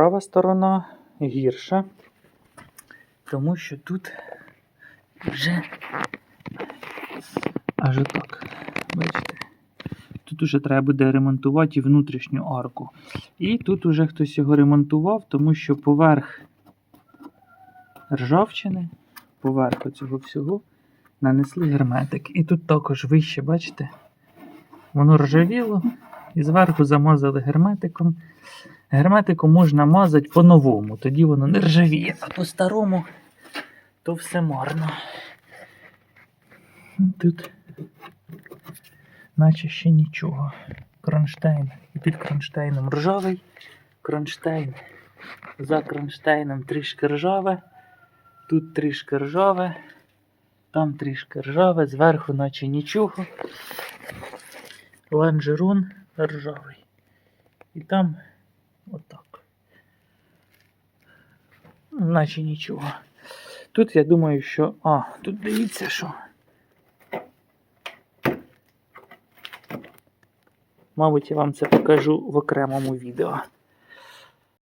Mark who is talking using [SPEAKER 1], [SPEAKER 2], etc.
[SPEAKER 1] права сторона гірша, тому що тут вже аж отак. Бачите? Тут уже треба буде ремонтувати і внутрішню арку. І тут уже хтось його ремонтував, тому що поверх ржавчини, поверх цього всього нанесли герметик. І тут також вище, бачите, воно ржавіло і зверху замазали герметиком. Герметиком можна мазати по-новому, тоді воно не ржавіє, а по-старому то все марно. Тут наче ще нічого. Кронштейн. І під кронштейном ржавий. Кронштейн. За кронштейном трішки ржаве. Тут трішки ржаве. Там трішки ржаве, зверху наче нічого. Ланжерон ржавий. І там отак. Наче нічого. Тут я думаю, що. А, тут дивіться, що. Мабуть, я вам це покажу в окремому відео.